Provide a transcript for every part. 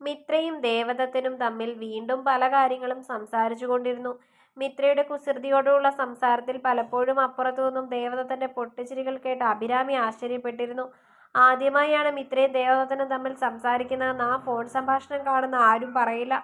മിത്രയും ദേവദത്തനും തമ്മിൽ വീണ്ടും പല കാര്യങ്ങളും സംസാരിച്ചു കൊണ്ടിരുന്നു. മിത്രയുടെ കുസൃതിയോടുള്ള സംസാരത്തിൽ പലപ്പോഴും അപ്പുറത്തു നിന്നും ദേവദത്തന്റെ പൊട്ടിച്ചിരികൾ കേട്ട് അഭിരാമി ആശ്ചര്യപ്പെട്ടിരുന്നു. ആദ്യമായാണ് മിത്രയും ദേവദത്തനും തമ്മിൽ സംസാരിക്കുന്നതെന്ന് ആ ഫോൺ സംഭാഷണം കാണുന്ന ആരും പറയില്ല.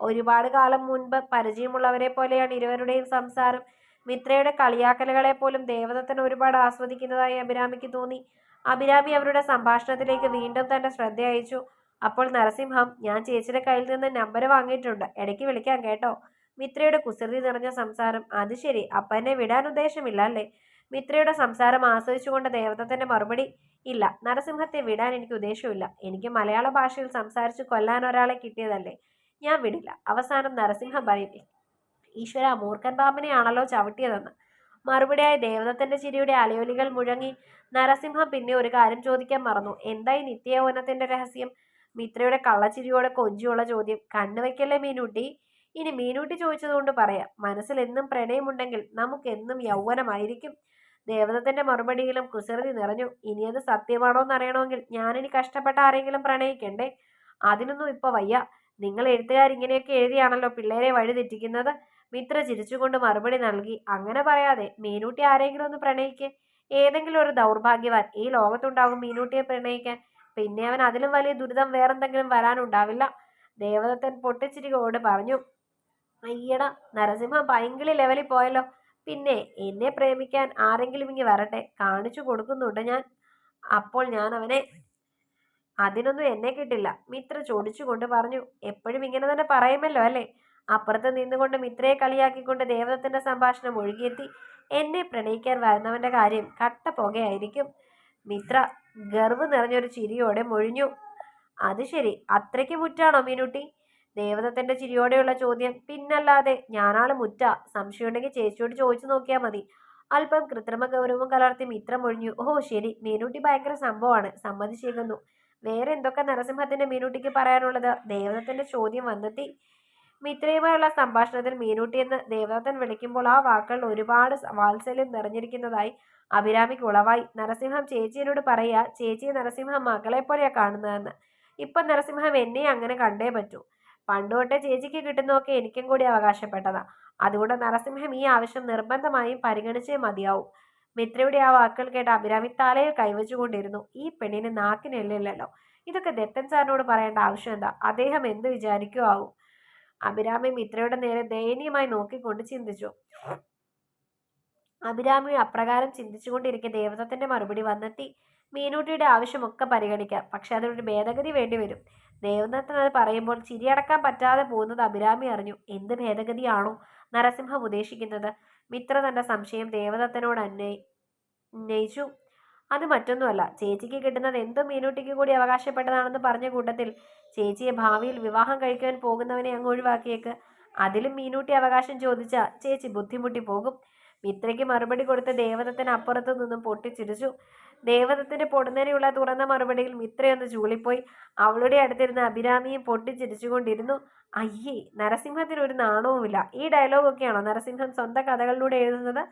ഒരുപാട് കാലം മുൻപ് പരിചയമുള്ളവരെ പോലെയാണ് ഇരുവരുടെയും സംസാരം. മിത്രയുടെ കളിയാക്കലുകളെ പോലും ദേവദത്തൻ ഒരുപാട് ആസ്വദിക്കുന്നതായി അഭിരാമിക്ക് തോന്നി. അഭിരാമി അവരുടെ സംഭാഷണത്തിലേക്ക് വീണ്ടും തന്റെ ശ്രദ്ധ അയച്ചു. അപ്പോൾ നരസിംഹം ഞാൻ ചേച്ചിയുടെ കയ്യിൽ നിന്ന് നമ്പർ വാങ്ങിയിട്ടുണ്ട്. ഇടയ്ക്ക് വിളിക്കാം കേട്ടോ. മിത്രയുടെ കുസൃതി നിറഞ്ഞ സംസാരം. അത് ശരി. അപ്പനെ വിടാൻ ഉദ്ദേശമില്ല അല്ലേ? മിത്രയുടെ സംസാരം ആസ്വദിച്ചുകൊണ്ട് ദേവതത്തിന്റെ മറുപടി ഇല്ല. നരസിംഹത്തെ വിടാൻ എനിക്ക് ഉദ്ദേശമില്ല എനിക്ക് മലയാള ഭാഷയിൽ സംസാരിച്ച് കൊല്ലാൻ ഒരാളെ കിട്ടിയതല്ലേ? ഞാൻ വിടില്ല. അവസാനം നരസിംഹം പറയും ഈശ്വര മൂർഖൻ പാമ്പിനെയാണല്ലോ ചവിട്ടിയതെന്ന്. മറുപടിയായി ദേവതത്തിന്റെ ചിരിയുടെ അലയൊലികൾ മുഴങ്ങി നരസിംഹം പിന്നെ ഒരു കാര്യം ചോദിക്കാൻ മറന്നു. എന്തായി നിത്യയൗവനത്തിന്റെ രഹസ്യം? മിത്രയുടെ കള്ളച്ചിരിയോടെ കൊഞ്ചിയുള്ള ചോദ്യം. കണ്ണുവെക്കല്ലേ മീനൂട്ടി? ഇനി മീനൂട്ടി ചോദിച്ചതുകൊണ്ട് പറയാം. മനസ്സിൽ എന്നും പ്രണയമുണ്ടെങ്കിൽ നമുക്ക് എന്നും യൗവനമായിരിക്കും. ദേവതത്തിന്റെ മറുപടിയിലും കുസൃതി നിറഞ്ഞു. ഇനി അത് സത്യമാണോ എന്നറിയണമെങ്കിൽ ഞാനിനി കഷ്ടപ്പെട്ട ആരെങ്കിലും പ്രണയിക്കണ്ടേ? അതിനൊന്നും ഇപ്പൊ വയ്യ. നിങ്ങൾ എഴുത്തുകാർ ഇങ്ങനെയൊക്കെ എഴുതിയാണല്ലോ പിള്ളേരെ വഴിതെറ്റിക്കുന്നത് മിത്ര ചിരിച്ചുകൊണ്ട് മറുപടി നൽകി. അങ്ങനെ പറയാതെ മീനൂട്ടി ആരെങ്കിലും ഒന്ന് പ്രണയിക്കേ. ഏതെങ്കിലും ഒരു ദൗർഭാഗ്യവാൻ ഈ ലോകത്തുണ്ടാകും മീനൂട്ടിയെ പ്രണയിക്കാൻ. പിന്നെ അവൻ അതിലും വലിയ ദുരിതം വേറെന്തെങ്കിലും വരാനുണ്ടാവില്ല. ദേവദത്തൻ പൊട്ടിച്ചിരികോട് പറഞ്ഞു അയ്യട നരസിംഹം ഭയങ്കര ലെവലിൽ പോയല്ലോ. പിന്നെ എന്നെ പ്രേമിക്കാൻ ആരെങ്കിലും ഇങ്ങി വരട്ടെ. കാണിച്ചു കൊടുക്കുന്നുണ്ട് ഞാൻ. അപ്പോൾ ഞാൻ അവനെ അതിനൊന്നും എന്നെ കിട്ടില്ല. മിത്ര ചോദിച്ചുകൊണ്ട് പറഞ്ഞു എപ്പോഴും ഇങ്ങനെ തന്നെ പറയുമല്ലോ അല്ലേ? അപ്പുറത്ത് നിന്നുകൊണ്ട് മിത്രയെ കളിയാക്കിക്കൊണ്ട് ദേവദത്തിന്റെ സംഭാഷണം ഒഴുകിയെത്തി. എന്നെ പ്രണയിക്കാൻ വരുന്നവന്റെ കാര്യം കട്ട പുകയായിരിക്കും. മിത്ര ഗർവ് നിറഞ്ഞൊരു ചിരിയോടെ മൊഴിഞ്ഞു. അത് ശരി. അത്രയ്ക്ക് മുറ്റാണോ മീനുട്ടി? ദേവദത്തന്റെ ചിരിയോടെയുള്ള ചോദ്യം. പിന്നല്ലാതെ ഞാനാൾ മുറ്റ. സംശയമുണ്ടെങ്കിൽ ചേച്ചിയോട് ചോദിച്ചു നോക്കിയാൽ മതി. അല്പം കൃത്രിമ ഗൗരവം കലർത്തി മിത്രം ഒഴിഞ്ഞു ഓ ശരി. മീനുട്ടി ഭയങ്കര സംഭവമാണ്. സമ്മതിച്ചേക്കുന്നു. വേറെ എന്തൊക്കെ നരസിംഹത്തിന്റെ മീനുട്ടിക്ക് പറയാനുള്ളത്? ദേവതത്തിന്റെ ചോദ്യം വന്നെത്തി. മിത്രയുമായുള്ള സംഭാഷണത്തിൽ മീനൂട്ടി എന്ന് ദേവദത്തൻ വിളിക്കുമ്പോൾ ആ വാക്കുകൾ ഒരുപാട് വാത്സല്യം നിറഞ്ഞിരിക്കുന്നതായി അഭിരാമിക്ക് ഉളവായി. നരസിംഹം ചേച്ചിയനോട് പറയുക ചേച്ചിയെ നരസിംഹം മകളെ പോലെയാ കാണുന്നതെന്ന്. ഇപ്പം നരസിംഹം എന്നെ അങ്ങനെ കണ്ടേ പറ്റൂ. പണ്ടുതൊട്ടേ ചേച്ചിക്ക് കിട്ടുന്നതൊക്കെ എനിക്കും കൂടി അവകാശപ്പെട്ടതാ. അതുകൊണ്ട് നരസിംഹം ഈ ആവശ്യം നിർബന്ധമായും പരിഗണിച്ചേ മതിയാവും. മിത്രയുടെ ആ വാക്കുകൾ കേട്ട് അഭിരാമി തലയിൽ കൈവച്ചുകൊണ്ടിരുന്നു. ഈ പെണ്ണിന് നാക്കിനെല്ലില്ലല്ലോ ഇതൊക്കെ ദത്തൻ സാറിനോട് പറയേണ്ട ആവശ്യം എന്താ? അദ്ദേഹം എന്ത് വിചാരിക്കോ ആവും അഭിരാമി മിത്രയുടെ നേരെ ദയനീയമായി നോക്കിക്കൊണ്ട് ചിന്തിച്ചു. അഭിരാമി അപ്രകാരം ചിന്തിച്ചുകൊണ്ടിരിക്കെ ദേവതത്തിന്റെ മറുപടി വന്നെത്തി. മീനൂട്ടിയുടെ ആവശ്യമൊക്കെ പരിഗണിക്കാം. പക്ഷെ അതിനൊരു ഭേദഗതി വേണ്ടിവരും. ദേവദത്തൻ അത് പറയുമ്പോൾ ചിരിയടക്കാൻ പറ്റാതെ പോകുന്നത് അഭിരാമി അറിഞ്ഞു. എന്ത് ഭേദഗതിയാണോ നരസിംഹം ഉദ്ദേശിക്കുന്നത്? മിത്ര തന്റെ സംശയം ദേവദത്തനോട് അന്വയി ഉന്നയിച്ചു. അത് മറ്റൊന്നുമല്ല. ചേച്ചിക്ക് കിട്ടുന്നത് എന്തും മീനൂട്ടിക്ക് കൂടി അവകാശപ്പെട്ടതാണെന്ന് പറഞ്ഞ കൂട്ടത്തിൽ ചേച്ചിയെ ഭാവിയിൽ വിവാഹം കഴിക്കാൻ പോകുന്നവനെ അങ്ങ് ഒഴിവാക്കിയേക്ക്. അതിലും മീനൂട്ടി അവകാശം ചോദിച്ച ചേച്ചി ബുദ്ധിമുട്ടി പോകും. മിത്രയ്ക്ക് മറുപടി കൊടുത്ത ദേവതത്തിന് അപ്പുറത്തു നിന്നും പൊട്ടിച്ചിരിച്ചു ദേവതത്തിന്റെ പൊടുന്നനെയുള്ള തുറന്ന മറുപടിയിൽ മിത്രയൊന്ന് ചൂളിപ്പോയി. അവളുടെ അടുത്തിരുന്ന അഭിരാമിയും പൊട്ടിച്ചിരിച്ചുകൊണ്ടിരുന്നു അയ്യേ നരസിംഹത്തിന് ഒരു നാണവുമില്ല. ഈ ഡയലോഗൊക്കെയാണോ നരസിംഹം സ്വന്തം കഥകളിലൂടെ എഴുതുന്നത്?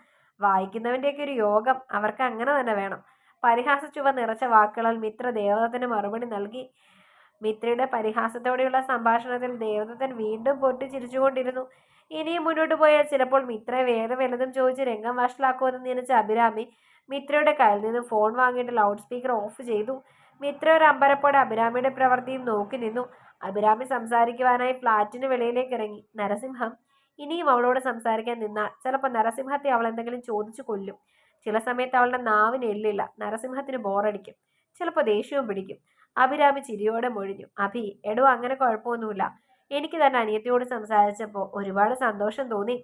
വായിക്കുന്നവന്റെയൊക്കെ ഒരു യോഗം. അവർക്ക് അങ്ങനെ തന്നെ വേണം. പരിഹാസ ചുവ നിറച്ച വാക്കുകളാൽ മിത്ര ദേവദത്തിന് മറുപടി നൽകി. മിത്രയുടെ പരിഹാസത്തോടെയുള്ള സംഭാഷണത്തിൽ ദേവദത്തൻ വീണ്ടും പൊട്ടി ചിരിച്ചുകൊണ്ടിരുന്നു ഇനിയും മുന്നോട്ട് പോയാൽ ചിലപ്പോൾ മിത്ര വേറെ വല്ലതും ചോദിച്ച് രംഗം വഷളാക്കുമെന്ന് നനച്ച അഭിരാമി മിത്രയുടെ കയ്യിൽ നിന്ന് ഫോൺ വാങ്ങിയിട്ട് ലൗഡ് സ്പീക്കർ ഓഫ് ചെയ്തു. മിത്ര ഒരു അമ്പരപ്പോടെ അഭിരാമിയുടെ പ്രവൃത്തിയും നോക്കി നിന്നു. അഭിരാമി സംസാരിക്കുവാനായി ഫ്ലാറ്റിന് വെളിയിലേക്ക് ഇറങ്ങി. നരസിംഹം ഇനിയും അവളോട് സംസാരിക്കാൻ നിന്നാൽ ചിലപ്പോൾ നരസിംഹത്തെ അവൾ എന്തെങ്കിലും ചോദിച്ചു കൊല്ലും. ചില സമയത്ത് അവളുടെ നാവിന് എല്ലില്ല നരസിംഹത്തിന് ബോറടിക്കും. ചിലപ്പോൾ ദേഷ്യവും പിടിക്കും. അഭിരാമി ചിരിയോടെ മൊഴിഞ്ഞു. അഭി എടോ അങ്ങനെ കുഴപ്പമൊന്നുമില്ല. എനിക്ക് തന്നെ അനിയത്തിയോട് സംസാരിച്ചപ്പോൾ ഒരുപാട് സന്തോഷം തോന്നി.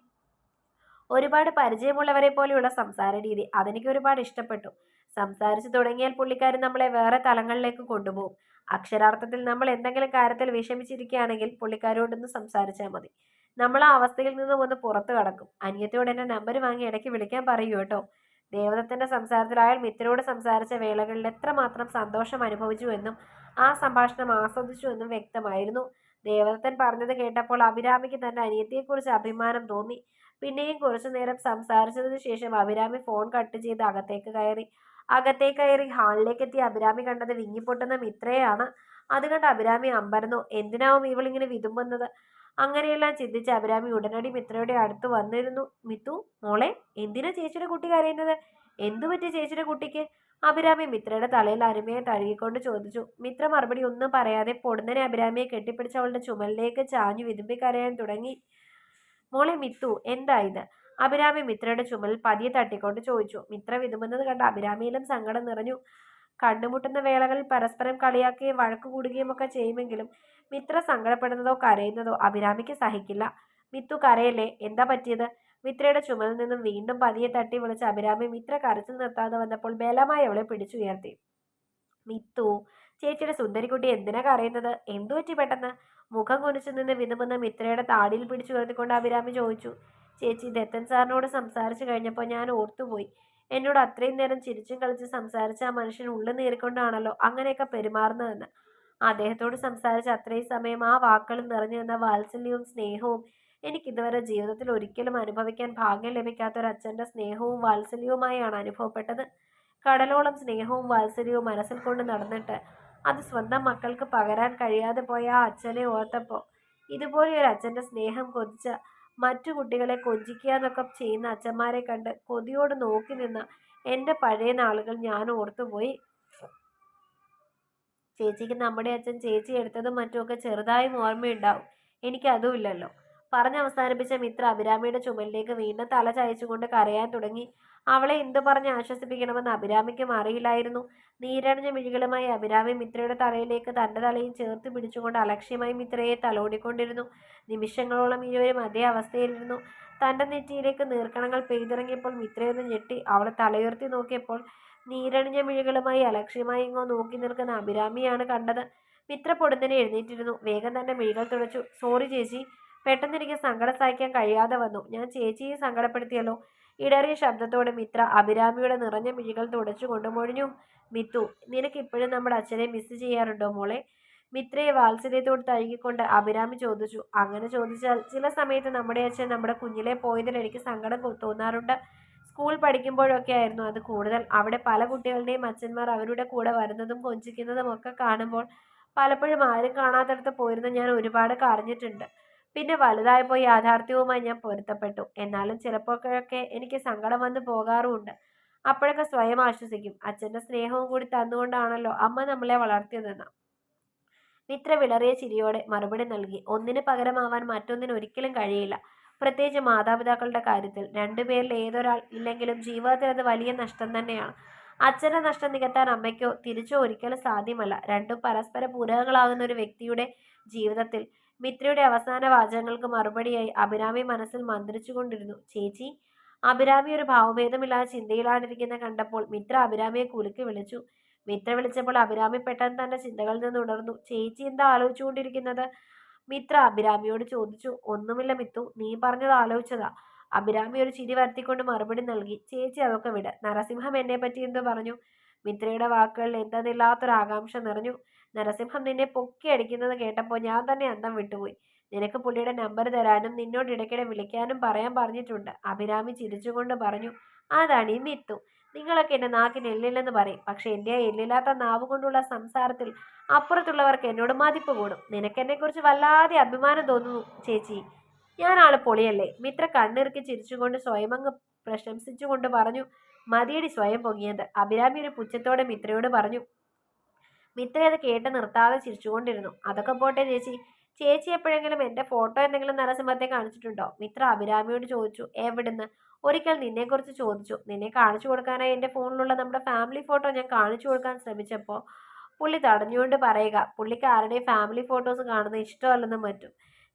ഒരുപാട് പരിചയമുള്ളവരെ പോലെയുള്ള സംസാര രീതി അതെനിക്ക് ഒരുപാട് ഇഷ്ടപ്പെട്ടു. സംസാരിച്ചു തുടങ്ങിയാൽ പുള്ളിക്കാരൻ നമ്മളെ വേറെ തലങ്ങളിലേക്ക് കൊണ്ടുപോകും. അക്ഷരാർത്ഥത്തിൽ നമ്മൾ എന്തെങ്കിലും കാര്യത്തിൽ വിഷമിച്ചിരിക്കുകയാണെങ്കിൽ പുള്ളിക്കാരോടൊന്ന് സംസാരിച്ചാൽ മതി. നമ്മൾ ആ അവസ്ഥയിൽ നിന്നും ഒന്ന് പുറത്തു കടക്കും. അനിയത്തിയോട് എന്റെ നമ്പർ വാങ്ങി ഇടയ്ക്ക് വിളിക്കാൻ പറയൂ കേട്ടോ. ദേവദത്തന്റെ സംസാരത്തിൽ അയാൾ മിത്രയോട് സംസാരിച്ച വേളകളിൽ എത്രമാത്രം സന്തോഷം അനുഭവിച്ചു എന്നും ആ സംഭാഷണം ആസ്വദിച്ചു എന്നും വ്യക്തമായിരുന്നു. ദേവദത്തൻ പറഞ്ഞത് കേട്ടപ്പോൾ അഭിരാമിക്ക് തന്റെ അനിയത്തിയെക്കുറിച്ച് അഭിമാനം തോന്നി. പിന്നെയും കുറച്ചു നേരം സംസാരിച്ചതിന് ശേഷം അഭിരാമി ഫോൺ കട്ട് ചെയ്ത് അകത്തേക്ക് കയറി. അകത്തേക്ക് കയറി ഹാളിലേക്ക് എത്തി അഭിരാമി കണ്ടത് വിങ്ങിപ്പൊട്ടുന്ന മിത്രയാണ് അത് കണ്ട് അഭിരാമി അമ്പരന്നു. എന്തിനാവും ഇവളിങ്ങനെ വിതുമ്പുന്നത്? അങ്ങനെയെല്ലാം ചിന്തിച്ച് അഭിരാമി ഉടനടി മിത്രയുടെ അടുത്ത് വന്നിരുന്നു. മിത്തു മോളെ എന്തിനാ ചേച്ചിയുടെ കുട്ടി കരയുന്നത്? എന്തു പറ്റി ചേച്ചിയുടെ കുട്ടിക്ക്? അഭിരാമി മിത്രയുടെ തലയിൽ അരുമയെ തഴുകിക്കൊണ്ട് ചോദിച്ചു. മിത്ര മറുപടി ഒന്നും പറയാതെ പൊടുന്നനെ അഭിരാമിയെ കെട്ടിപ്പിടിച്ച അവളുടെ ചുമലിലേക്ക് ചാഞ്ഞു വിതുമ്പി കരയാൻ തുടങ്ങി. മോളെ മിത്തു എന്താ ഇത്? അഭിരാമി മിത്രയുടെ ചുമൽ പതിയെ തട്ടിക്കൊണ്ട് ചോദിച്ചു. മിത്ര വിതുമ്പുന്നത് കണ്ട അഭിരാമിയിലും സങ്കടം നിറഞ്ഞു. കണ്ടുമുട്ടുന്ന വേളകളിൽ പരസ്പരം കളിയാക്കുകയും വഴക്കു കൂടുകയും ഒക്കെ ചെയ്യുമെങ്കിലും മിത്ര സങ്കടപ്പെടുന്നതോ കരയുന്നതോ അഭിരാമിക്ക് സഹിക്കില്ല. മിത്തു കരയല്ലേ? എന്താ പറ്റിയത്? മിത്രയുടെ ചുമലിൽ നിന്നും വീണ്ടും പതിയെ തട്ടി വിളിച്ച അഭിരാമി മിത്ര കരച്ചിൽ നിർത്താതെ വന്നപ്പോൾ ബലമായി അവളെ പിടിച്ചുയർത്തി മിത്തു ചേച്ചിയുടെ സുന്ദരിക്കുട്ടി എന്തിനാ കരയുന്നത്? എന്തു പറ്റി പെട്ടെന്ന്? മുഖം കുനിച്ചു നിന്ന് വിതുമ്പുന്ന മിത്രയുടെ താടിയിൽ പിടിച്ചുയർത്തിക്കൊണ്ട് അഭിരാമി ചോദിച്ചു. ചേച്ചി ദത്തൻ സാറിനോട് സംസാരിച്ചു കഴിഞ്ഞപ്പോൾ ഞാൻ ഓർത്തുപോയി. എന്നോട് അത്രയും നേരം ചിരിച്ചും കളിച്ച് സംസാരിച്ച ആ മനുഷ്യൻ ഉള്ളു നേരിക്കൊണ്ടാണല്ലോ അങ്ങനെയൊക്കെ പെരുമാറുന്നതെന്ന്. അദ്ദേഹത്തോട് സംസാരിച്ച അത്രയും സമയം ആ വാക്കുകളിൽ നിറഞ്ഞു നിന്ന വാത്സല്യവും സ്നേഹവും എനിക്കിതുവരെ ജീവിതത്തിൽ ഒരിക്കലും അനുഭവിക്കാൻ ഭാഗ്യം ലഭിക്കാത്ത ഒരു അച്ഛന്റെ സ്നേഹവും വാത്സല്യവുമായാണ് അനുഭവപ്പെട്ടത്. കടലോളം സ്നേഹവും വാത്സല്യവും മനസ്സിൽ കൊണ്ട് നടന്നിട്ട് അത് സ്വന്തം മക്കൾക്ക് പകരാൻ കഴിയാതെ പോയ ആ അച്ഛനെ ഓർത്തപ്പോൾ ഇതുപോലെ ഒരു അച്ഛന്റെ സ്നേഹം കൊതിച്ച മറ്റു കുട്ടികളെ കൊഞ്ചിക്കുക എന്നൊക്കെ ചെയ്യുന്ന അച്ഛന്മാരെ കണ്ട് കൊതിയോട് നോക്കി നിന്ന എന്റെ പഴയ നാളുകൾ ഞാൻ ഓർത്തുപോയി. ചേച്ചിക്ക് നമ്മുടെ അച്ഛൻ ചേച്ചി എടുത്തതും മറ്റുമൊക്കെ ചെറുതായും ഓർമ്മയുണ്ടാവും. എനിക്കതും ഇല്ലല്ലോ പറഞ്ഞ് അവസാനിപ്പിച്ച മിത്ര അഭിരാമിയുടെ ചുമലിലേക്ക് വീണ്ടും തല ചായച്ചുകൊണ്ട് കരയാൻ തുടങ്ങി. അവളെ എന്തു പറഞ്ഞ് ആശ്വസിപ്പിക്കണമെന്ന് അഭിരാമിക്കും അറിയില്ലായിരുന്നു നീരണിഞ്ഞ മിഴികളുമായി അഭിരാമി മിത്രയുടെ തലയിലേക്ക് തന്റെ തലയും ചേർത്ത് പിടിച്ചുകൊണ്ട് അലക്ഷ്യമായി മിത്രയെ തലോടിക്കൊണ്ടിരുന്നു. നിമിഷങ്ങളോളം ഇരുവരും അതേ അവസ്ഥയിലിരുന്നു. തന്റെ നെറ്റിയിലേക്ക് നീർക്കണങ്ങൾ പെയ്തിറങ്ങിയപ്പോൾ മിത്രയൊന്ന് ഞെട്ടി അവളെ തലയുയർത്തി നോക്കിയപ്പോൾ നീരണിഞ്ഞ മിഴികളുമായി അലക്ഷ്യമായി ഇങ്ങോ നോക്കി നിൽക്കുന്ന അഭിരാമിയാണ് കണ്ടത്. മിത്ര പൊടുന്നനെ എഴുന്നേറ്റിരുന്നു. വേഗം തന്നെ മിഴികൾ തുടച്ചു. സോറി ചേച്ചി പെട്ടെന്ന് എനിക്ക് സങ്കടം സഹിക്കാൻ കഴിയാതെ വന്നു. ഞാൻ ചേച്ചിയെ സങ്കടപ്പെടുത്തിയല്ലോ. ഇടറിയ ശബ്ദത്തോടെ മിത്ര അഭിരാമിയുടെ നിറഞ്ഞ മിഴികൾ തുടച്ചു കൊണ്ടുമൊഴിഞ്ഞു മിത്തു നിനക്ക് ഇപ്പോഴും നമ്മുടെ അച്ഛനെ മിസ് ചെയ്യാറുണ്ടോ മോളെ? മിത്രയെ വാത്സല്യത്തോട് തഴുകിക്കൊണ്ട് അഭിരാമി ചോദിച്ചു അങ്ങനെ ചോദിച്ചാൽ ചില സമയത്ത് നമ്മുടെ അച്ഛൻ നമ്മുടെ കുഞ്ഞിലെ പോയതിൽ എനിക്ക് സങ്കടം തോന്നാറുണ്ട്. സ്കൂൾ പഠിക്കുമ്പോഴൊക്കെ ആയിരുന്നു അത് കൂടുതൽ. അവിടെ പല കുട്ടികളുടെയും അച്ഛന്മാർ അവരുടെ കൂടെ വരുന്നതും കൊഞ്ചിക്കുന്നതും ഒക്കെ കാണുമ്പോൾ പലപ്പോഴും ആരും കാണാത്തടത്ത് പോയിരുന്ന ഞാൻ ഒരുപാട് കരഞ്ഞിട്ടുണ്ട്. പിന്നെ വലുതായപ്പോൾ യാഥാർത്ഥ്യവുമായി ഞാൻ പൊരുത്തപ്പെട്ടു. എന്നാലും ചിലപ്പോഴൊക്കെ എനിക്ക് സങ്കടം വന്ന് പോകാറുമുണ്ട്. അപ്പോഴൊക്കെ സ്വയം ആശ്വസിക്കും. അച്ഛന്റെ സ്നേഹവും കൂടി തന്നുകൊണ്ടാണല്ലോ അമ്മ നമ്മളെ വളർത്തിയതെന്ന്. മിത്ര വിളറിയ ചിരിയോടെ മറുപടി നൽകി. ഒന്നിന് പകരമാവാൻ മറ്റൊന്നിന് ഒരിക്കലും കഴിയില്ല. പ്രത്യേകിച്ച് മാതാപിതാക്കളുടെ കാര്യത്തിൽ. രണ്ടുപേരിൽ ഏതൊരാൾ ഇല്ലെങ്കിലും ജീവിതത്തിൽ അത് വലിയ നഷ്ടം തന്നെയാണ്. അച്ഛന്റെ നഷ്ടം നികത്താൻ അമ്മയ്ക്കോ തിരിച്ചോ ഒരിക്കലും സാധ്യമല്ല. രണ്ടും പരസ്പര പൂരകങ്ങളാകുന്ന ഒരു വ്യക്തിയുടെ ജീവിതത്തിൽ മിത്രയുടെ അവസാന വാചകങ്ങൾക്ക് മറുപടിയായി അഭിരാമി മനസ്സിൽ മന്ത്രിച്ചുകൊണ്ടിരുന്നു. ചേച്ചി അഭിരാമി ഒരു ഭാവഭേദമില്ലാതെ ചിന്തയിലാണിരിക്കുന്ന കണ്ടപ്പോൾ മിത്ര അഭിരാമിയെ കുലുക്കി വിളിച്ചു. മിത്ര വിളിച്ചപ്പോൾ അഭിരാമി പെട്ടെന്ന് തന്റെ ചിന്തകളിൽ നിന്ന് ഉണർന്നു. ചേച്ചി എന്താ ആലോചിച്ചുകൊണ്ടിരിക്കുന്നത്? മിത്ര അഭിരാമിയോട് ചോദിച്ചു. ഒന്നുമില്ല മിത്തു നീ പറഞ്ഞത് ആലോചിച്ചതാ അഭിരാമി ഒരു ചിരി വരുത്തിക്കൊണ്ട് മറുപടി നൽകി. ചേച്ചി അതൊക്കെ വിട്. നരസിംഹം എന്നെ പറ്റി എന്തു പറഞ്ഞു മിത്രയുടെ വാക്കുകളിൽ എന്തെന്നില്ലാത്തൊരു ആകാംക്ഷ നിറഞ്ഞു. നരസിംഹം നിന്നെ പൊക്കി അടിക്കുന്നത് കേട്ടപ്പോൾ ഞാൻ തന്നെ അന്തം വിട്ടുപോയി. നിനക്ക് പുള്ളിയുടെ നമ്പർ തരാനും നിന്നോട് ഇടയ്ക്കിടെ വിളിക്കാനും പറയാൻ പറഞ്ഞിട്ടുണ്ട്. അഭിരാമി ചിരിച്ചുകൊണ്ട് പറഞ്ഞു അതാണ് ഈ മിത്തു. നിങ്ങളൊക്കെ എന്റെ നാക്കിന് എല്ലില്ലെന്ന് പറയും. പക്ഷെ എന്റെ എല്ലില്ലാത്ത നാവ് കൊണ്ടുള്ള സംസാരത്തിൽ അപ്പുറത്തുള്ളവർക്ക് എന്നോട് മതിപ്പ് കൂടും. നിനക്കെന്നെക്കുറിച്ച് വല്ലാതെ അഭിമാനം തോന്നുന്നു ചേച്ചി. ഞാൻ ആൾ പൊളിയല്ലേ. മിത്ര കണ്ണിറുക്കി ചിരിച്ചുകൊണ്ട് സ്വയം സ്വയമങ്ങ് പ്രശംസിച്ചുകൊണ്ട് പറഞ്ഞു മതിയടി സ്വയം പൊങ്ങിയത്. അഭിരാമി ഒരു പുച്ഛത്തോടെ മിത്രയോട് പറഞ്ഞു മിത്ര അത് കേട്ട് നിർത്താതെ ചിരിച്ചുകൊണ്ടിരുന്നു. അതൊക്കെ പോട്ടെ ചേച്ചി. ചേച്ചി എപ്പോഴെങ്കിലും എന്റെ ഫോട്ടോ എന്തെങ്കിലും നരസിംഹത്തെ കാണിച്ചിട്ടുണ്ടോ? മിത്ര അഭിരാമിയോട് ചോദിച്ചു. എവിടുന്ന്? ഒരിക്കൽ നിന്നെക്കുറിച്ച് ചോദിച്ചു. നിന്നെ കാണിച്ചു കൊടുക്കാനായി എന്റെ ഫോണിലുള്ള നമ്മുടെ ഫാമിലി ഫോട്ടോ ഞാൻ കാണിച്ചു കൊടുക്കാൻ ശ്രമിച്ചപ്പോൾ പുള്ളി തടഞ്ഞുകൊണ്ട് പറയുക പുള്ളിക്ക് ആരുടെയും ഫാമിലി ഫോട്ടോസ് കാണുന്നത് ഇഷ്ടമല്ലെന്നും മറ്റും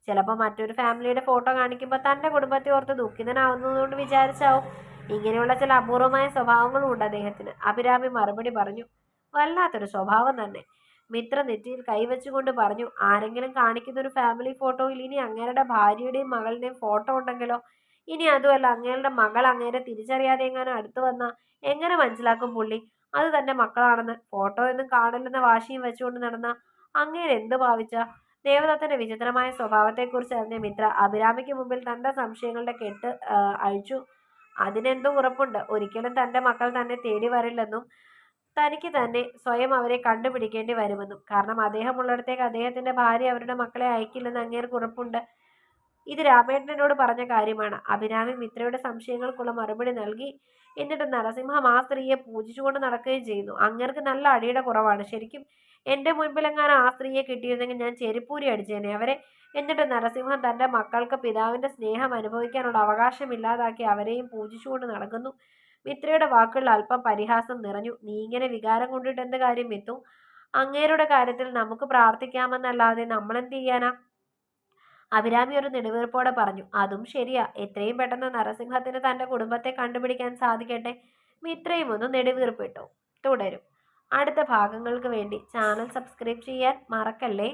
ചിലപ്പോൾ മറ്റൊരു ഫാമിലിയുടെ ഫോട്ടോ കാണിക്കുമ്പോൾ തന്റെ കുടുംബത്തെ ഓർത്ത് ദുഃഖിതനാവുന്നതുകൊണ്ട് വിചാരിച്ചാവും. ഇങ്ങനെയുള്ള ചില അപൂർവമായ സ്വഭാവങ്ങളും ഉണ്ട് അദ്ദേഹത്തിന്. അഭിരാമി മറുപടി പറഞ്ഞു. വല്ലാത്തൊരു സ്വഭാവം തന്നെ. മിത്ര നെറ്റിയിൽ കൈവച്ചുകൊണ്ട് പറഞ്ഞു ആരെങ്കിലും കാണിക്കുന്ന ഒരു ഫാമിലി ഫോട്ടോയിൽ ഇനി അങ്ങേരുടെ ഭാര്യയുടെയും മകളുടെയും ഫോട്ടോ ഉണ്ടെങ്കിലോ? ഇനി അതുമല്ല അങ്ങേരുടെ മകൾ അങ്ങേരെ തിരിച്ചറിയാതെ എങ്ങാനും അടുത്തു വന്ന എങ്ങനെ മനസ്സിലാക്കും പുള്ളി? അത് തന്റെ മക്കളാണെന്ന്. ഫോട്ടോ ഒന്നും കാണില്ലെന്ന വാശിയും വെച്ചുകൊണ്ട് നടന്ന അങ്ങേര് എന്ത് ഭാവിച്ച? ദേവദത്തന്റെ വിചിത്രമായ സ്വഭാവത്തെക്കുറിച്ച് അറിഞ്ഞ മിത്ര അഭിരാമിക്ക് മുമ്പിൽ തന്റെ സംശയങ്ങളുടെ കെട്ട് അഴിച്ചു. അതിനെന്തോ ഉറപ്പുണ്ട്. ഒരിക്കലും തന്റെ മക്കൾ തന്നെ തേടി വരില്ലെന്നും തനിക്ക് തന്നെ സ്വയം അവരെ കണ്ടുപിടിക്കേണ്ടി വരുമെന്നും. കാരണം അദ്ദേഹമുള്ളിടത്തേക്ക് അദ്ദേഹത്തിന്റെ ഭാര്യ അവരുടെ മക്കളെ അയക്കില്ലെന്ന് അങ്ങേർക്ക് ഉറപ്പുണ്ട്. ഇത് രാമേട്ടനോട് പറഞ്ഞ കാര്യമാണ്. അഭിരാമി മിത്രയുടെ സംശയങ്ങൾക്കുള്ള മറുപടി നൽകി എന്നിട്ട് നരസിംഹം ആ സ്ത്രീയെ പൂജിച്ചുകൊണ്ട് നടക്കുകയും ചെയ്യുന്നു. അങ്ങേർക്ക് നല്ല അടിയുടെ കുറവാണ്. ശരിക്കും എന്റെ മുൻപിലെങ്ങാനും ആ സ്ത്രീയെ കിട്ടിയിരുന്നെങ്കിൽ ഞാൻ ചെരിപ്പൂരി അടിച്ചേനെ. അവരെ എന്നിട്ട് നരസിംഹം തന്റെ മക്കൾക്ക് പിതാവിന്റെ സ്നേഹം അനുഭവിക്കാനുള്ള അവകാശമില്ലാതാക്കി അവരെയും പൂജിച്ചുകൊണ്ട് നടക്കുന്നു. മിത്രയുടെ വാക്കുകളിൽ അല്പം പരിഹാസം നിറഞ്ഞു. നീ ഇങ്ങനെ വികാരം കൊണ്ടിട്ട് എന്ത് കാര്യം മിത്തു? അങ്ങേരുടെ കാര്യത്തിൽ നമുക്ക് പ്രാർത്ഥിക്കാമെന്നല്ലാതെ നമ്മളെന്ത് ചെയ്യാനാ? അഭിരാമി ഒരു നെടുവീർപ്പോടെ പറഞ്ഞു. അതും ശരിയാ. എത്രയും പെട്ടെന്ന് നരസിംഹത്തിന് തന്റെ കുടുംബത്തെ കണ്ടുപിടിക്കാൻ സാധിക്കട്ടെ. മിത്രയും ഒന്ന് നെടുവീർപ്പിട്ടു. തുടരും. അടുത്ത ഭാഗങ്ങൾക്ക് വേണ്ടി ചാനൽ സബ്സ്ക്രൈബ് ചെയ്യാൻ മറക്കല്ലേ?